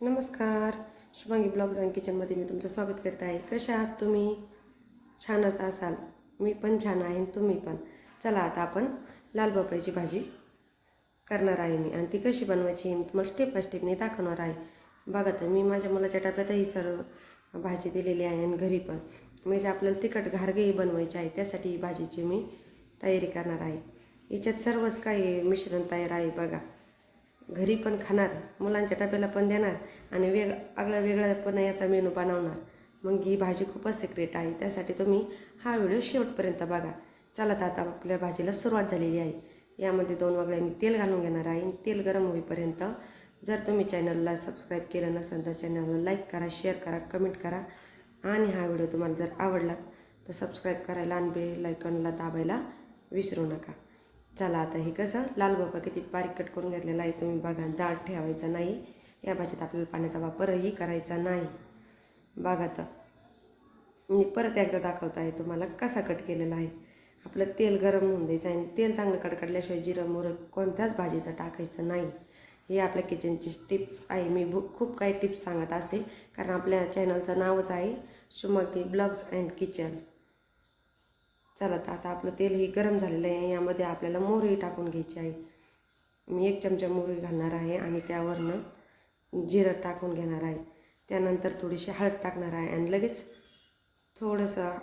नमस्कार. Shubhangi blogs and किचनमध्ये मी तुमचं स्वागत करत आहे. कशा आहात तुम्ही? छानच असाल. मी पण छान आहे आणि तुम्ही पण. चला आता आपण लाल भोपळ्याची भाजी करणार आहे मी. आणि ती कशी बनवायची मी तुम्हाला स्टेप बाय स्टेपने दाखवणार आहे. बघा तर मी माझ्या मुलाच्या डब्यातही सर्व भाजी दिलेली आहे आणि घरी पण. म्हणजे आपल्याला तिखट घारगेही बनवायची आहे. त्यासाठी ही भाजीची मी तयारी करणार आहे. याच्यात सर्वच काही मिश्रण तयार आहे बघा. घरी पण खाणार मुलांच्या डब्याला पण देणार आणि वेग आगळा वेगळा पण याचा मेनू बनवणार. मग ही भाजी खूपच सिक्रेट आहे त्यासाठी तुम्ही हा व्हिडिओ शेवटपर्यंत बघा. चला तर आता आपल्या भाजीला सुरुवात झालेली आहे. यामध्ये दोन वगळ्या मी तेल घालून घेणार आहे. तेल गरम होईपर्यंत जर तुम्ही चॅनलला सबस्क्राईब केलं नसेल तर चॅनलला लाईक करा शेअर करा कमेंट करा. आणि हा व्हिडिओ तुम्हाला जर आवडला तर सबस्क्राईब करायला आणि बेल आयकॉनला दाबायला विसरू नका. चला आता हे कसं? लाल भोपळा किती बारीक कट करून घेतलेला आहे. तुम्ही बघा जाड ठेवायचा नाही. या भाजीत आपल्याला पाण्याचा वापरही करायचा नाही. बघा तर मी परत एकदा दाखवत आहे तुम्हाला कसा कट केलेला आहे. आपलं तेल गरम होऊन द्यायचं आहे आणि तेल चांगलं कडकडल्याशिवाय जिरं मोरं कोणत्याच भाजीचं टाकायचं नाही. हे आपल्या किचनची टिप्स आहे. मी भू खूप काही टिप्स सांगत असते. कारण आपल्या चॅनलचं नावच आहे सुमकी ब्लॉग्स अँड किचन. चला तर आता आपलं तेलही गरम झालेलं आहे. यामध्ये आपल्याला मोहरी टाकून घ्यायची आहे. मी एक चमचा मोहरी घालणार आहे आणि त्यावरनं जिरं टाकून घेणार आहे. त्यानंतर थोडीशी हळद टाकणार आहे आणि लगेच थोडंसं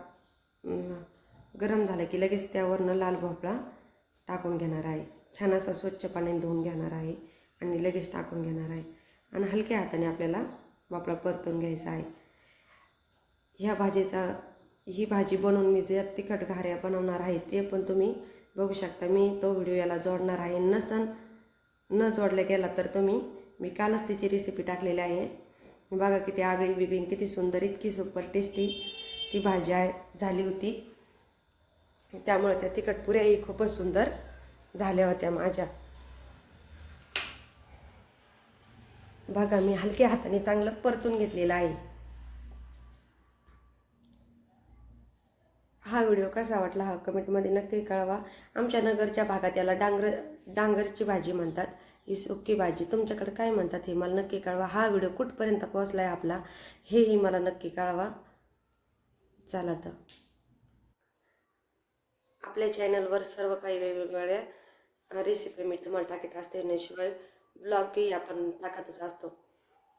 गरम झालं की लगेच त्यावरनं लाल भोपळा टाकून घेणार आहे. छान असा स्वच्छ पाण्याने धुवून घेणार आहे आणि लगेच टाकून घेणार आहे. आणि हलक्या हाताने आपल्याला भोपळा परतून घ्यायचा आहे. ह्या भाजीचा ही भाजी बनवून मी जे तिखट घाऱ्या बनवणार आहे ते पण तुम्ही बघू शकता. मी तो व्हिडिओ याला जोडणार आहे. नसन न जोडला गेला तर तुम्ही मी कालच तिची रेसिपी टाकलेली आहे. बघा किती आगळी वेगळी आणि किती सुंदर इतकी सुपर टेस्टी ती भाजी आहे झाली होती. त्यामुळे त्या तिखट पुऱ्याही खूपच सुंदर झाल्या होत्या माझ्या. बघा मी हलक्या हाताने चांगलं परतून घेतलेलं आहे. हा व्हिडिओ कसा वाटला हा कमेंटमध्ये नक्की कळवा. आमच्या नगरच्या भागात याला डांगर डांगरची भाजी म्हणतात ही सुकी भाजी. तुमच्याकडे काय म्हणतात हे मला नक्की कळवा. हा व्हिडिओ कुठपर्यंत पोहोचला आहे आपला हेही मला नक्की कळवा. चला तर. आपल्या चॅनलवर सर्व काही वेगवेगळ्या रेसिपी मी तुम्हाला टाकत असते. आणि शिवाय ब्लॉगही आपण टाकतच असतो.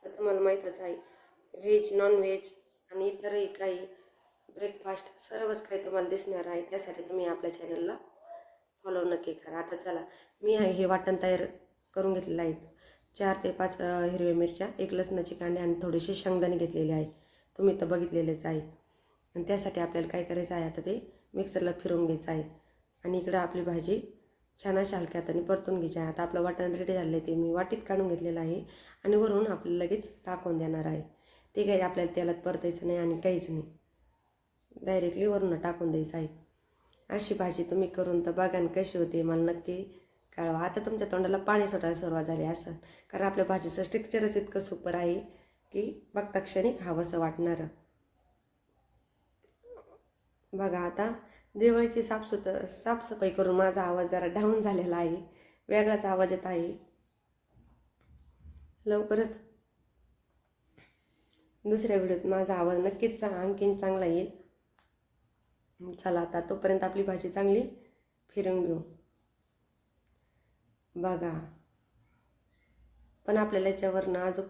तर तुम्हाला माहीतच आहे व्हेज नॉन व्हेज आणि इतरही काही ब्रेकफास्ट सर्वच काही तुम्हाला दिसणार आहे. त्यासाठी तुम्ही आपल्या चॅनलला फॉलो नक्की करा. आता चला मी आहे हे वाटण तयार करून घेतलेलं आहे. चार ते पाच हिरव्या मिरच्या एक लसणाची कांडे आणि थोडेसे शेंगदाणे घेतलेले आहे. तुम्ही तर बघितलेलेच आहे. आणि त्यासाठी आपल्याला काय करायचं आहे आता ते मिक्सरला फिरवून घ्यायचं आहे. आणि इकडं आपली भाजी छान अशा हलक्या हाताने परतून घ्यायची आहे. आता आपलं वाटण रेडी झालं आहे ते मी वाटीत काढून घेतलेलं आहे. आणि वरून आपल्याला लगेच टाकून देणार आहे. ते काही आपल्याला तेलात परतायचं नाही आणि काहीच नाही. डायरेक्टली वरून टाकून द्यायचं आहे. अशी भाजी तुम्ही करून तर बघा आणि कशी होते मला नक्की कळवा. आता तुमच्या तोंडाला पाणी सुटायला सुरुवात झाली असं कारण आपल्या भाजीचं स्ट्रक्चरच इतकं सुपर आहे की बघता क्षणी खावंसं वाटणारं. बघा आता दिवाळीची साफसुत साफसफाई करून माझा आवाज जरा डाऊन झालेला आहे. वेगळाच आवाज येत आहे. लवकरच दुसऱ्या व्हिडिओत माझा आवाज नक्कीच चा आणखीन चांगला येईल. चला आता तोपर्यंत आपली भाजी चांगली फिरवून घेऊ. बघा. पण आपल्याला याच्यावरनं अजून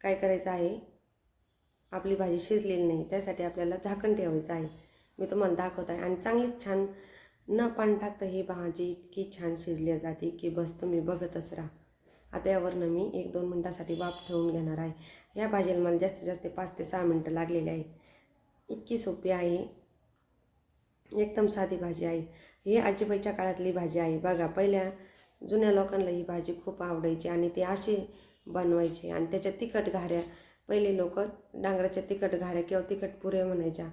काय करायचं आहे? आपली भाजी शिजलेली नाही त्यासाठी आपल्याला झाकण ठेवायचं आहे. मी तुम्हाला दाखवत आहे. आणि चांगलीच छान न पाणी टाकता ही भाजी इतकी छान शिजली जाते की बस तुम्ही बघतच राहा. आता यावरनं मी एक दोन मिनटासाठी वाफ ठेवून घेणार आहे. या भाजीला मला जास्तीत जास्त पाच ते सहा मिनटं लागलेली आहे इतकी सोपी आहे. एकदम साधी भाजी आहे. ही आजीबाईच्या काळातली भाजी आहे. बघा पहिल्या जुन्या लोकांना ही भाजी खूप आवडायची आणि ते अशी बनवायचे. आणि त्याच्या तिखट घाऱ्या पहिले लोक डांगराच्या तिखट घाऱ्या किंवा तिखट पुऱ्या म्हणायच्या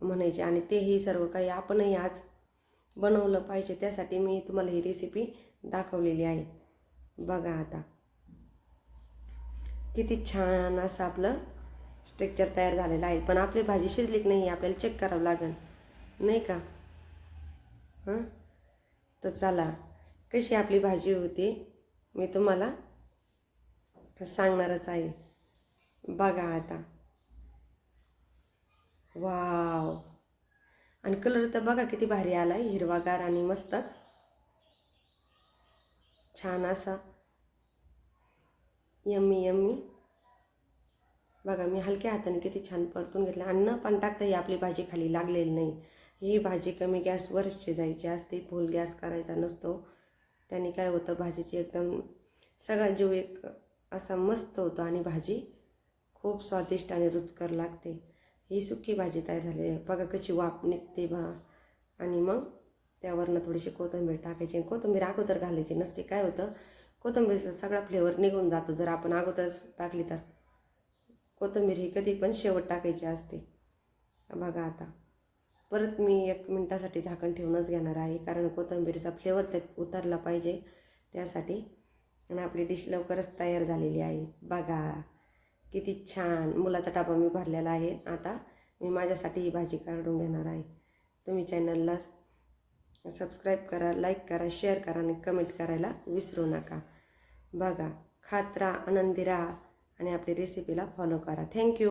म्हणायचे. आणि तेही सर्व काही आपणही आज बनवलं पाहिजे. त्यासाठी मी तुम्हाला ही रेसिपी दाखवलेली आहे. बघा आता. किती छान असं आपलं स्ट्रक्चर तयार झालेलं आहे. पण आपली भाजी शिजली की नाही आपल्याला चेक करावं लागेल. नाही का? हां? तर चला कशी आपली भाजी होती मी तुम्हाला सांगणारच आहे. बघा आता. वाव. आणि कलर तर बघा किती भारी आला आहे हिरवागार आणि मस्तच. छान असा. Yummy yummy. बघा मी हलक्या हाताने किती छान परतून घेतलं. आणि न पण टाकता ही आपली भाजी खाली लागलेली नाही. ही भाजी कमी गॅसवर शिजायची असते फुल गॅस करायचा नसतो. त्याने काय होतं भाजीची एकदम सगळा जीव एक असा मस्त होतो आणि भाजी खूप स्वादिष्ट आणि रुचकर लागते. ही सुकी भाजी तयार झालेली आहे. बघा कशी वाफ निघते बा. आणि मग त्यावरनं थोडीशी कोथिंबीर टाकायची आणि कोथिंबीर अगोदर घालायची नसते. काय होतं कोथिंबीरचा सगळा फ्लेवर निघून जातो. जर आपण अगोदरच टाकली तर. कोथिंबीर ही कधी पण शेवट टाकायची असते. बघा आता. परत मी एक मिनटासाठी झाकण ठेवूनच घेणार आहे कारण कोथंबीरचा फ्लेवर त्यात उतरला पाहिजे त्यासाठी. आणि आपली डिश लवकरच तयार झालेली आहे. बघा किती छान! मुलाचा टापा मी भरलेला आहे. आता मी माझ्यासाठी ही भाजी काढून घेणार आहे. तुम्ही चॅनलला सबस्क्राईब करा लाईक करा शेअर करा आणि कमेंट करायला विसरू नका. बघा खात राहा आनंदी राहा आणि आपली रेसिपीला फॉलो करा. थँक्यू